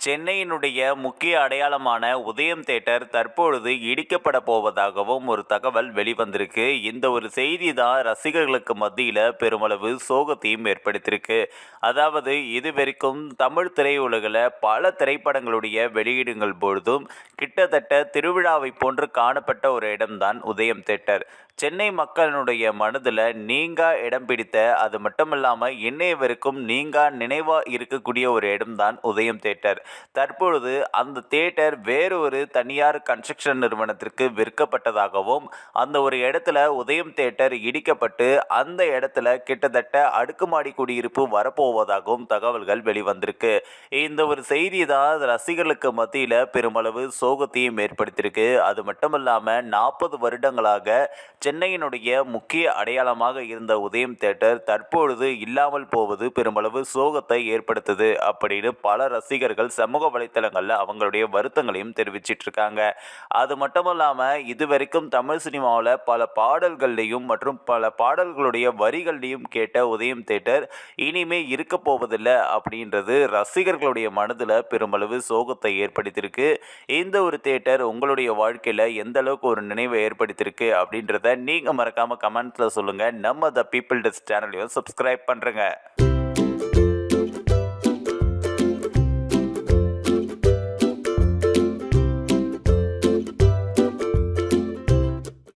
சென்னையினுடைய முக்கிய அடையாளமான உதயம் தேட்டர் தற்பொழுது இடிக்கப்பட போவதாகவும் ஒரு தகவல் வெளிவந்திருக்கு. இந்த ஒரு செய்தி தான் ரசிகர்களுக்கு மத்தியில் பெருமளவு சோகத்தையும் ஏற்படுத்தியிருக்கு. அதாவது இதுவரைக்கும் தமிழ் திரையுலகில் பல திரைப்படங்களுடைய வெளியீடுகள் பொழுதும் கிட்டத்தட்ட திருவிழாவை போன்று காணப்பட்ட ஒரு இடம்தான் உதயம் தேட்டர் சென்னை மக்களினுடைய மனதில் நீங்கா இடம் பிடித்த அது மட்டும் இல்லாமல் இன்னைய வரைக்கும் நீங்கா நினைவாக இருக்கக்கூடிய ஒரு இடம்தான் உதயம் தேட்டர் தற்பொழுது அந்த தேட்டர் வேறு ஒரு தனியார் கன்ஸ்ட்ரக்ஷன் நிறுவனத்திற்கு விற்கப்பட்டதாகவும் அந்த ஒரு இடத்துல உதயம் தேட்டர் இடிக்கப்பட்டு அந்த இடத்துல கிட்டத்தட்ட அடுக்குமாடி குடியிருப்பு வரப்போவதாகவும் தகவல்கள் வெளிவந்திருக்கு. இந்த ஒரு செய்தி தான் ரசிகர்களுக்கு மத்தியில் பெருமளவு சோகத்தையும் ஏற்படுத்தியிருக்கு. அது மட்டும் இல்லாமல் நாற்பது வருடங்களாக சென்னையினுடைய முக்கிய அடையாளமாக இருந்த உதயம் தேட்டர் தற்பொழுது இல்லாமல் போவது பெருமளவு சோகத்தை ஏற்படுத்துது அப்படின்னு பல ரசிகர்கள் சமூக வலைத்தளங்களில் அவங்களுடைய வருத்தங்களையும் தெரிவிச்சிட்டு இருக்காங்க அது மட்டும் இல்லாமல் இதுவரைக்கும் தமிழ் சினிமாவில் பல பாடல்கள்லையும் மற்றும் பல பாடல்களுடைய வரிகள்லையும் கேட்ட உதயம் தேட்டர் இனிமே இருக்க போவதில்லை அப்படின்றது ரசிகர்களுடைய மனதில் பெருமளவு சோகத்தை ஏற்படுத்தியிருக்கு. இந்த ஒரு தேட்டர் உங்களுடைய வாழ்க்கையில் எந்த அளவுக்கு ஒரு நினைவை ஏற்படுத்தியிருக்கு அப்படின்றத நீங்கள் மறக்காமல் கமெண்ட்ஸில் சொல்லுங்கள் நம்ம த பீப்புள் டெஸ்ட் சேனலையும் சப்ஸ்கிரைப் பண்ணுறேங்க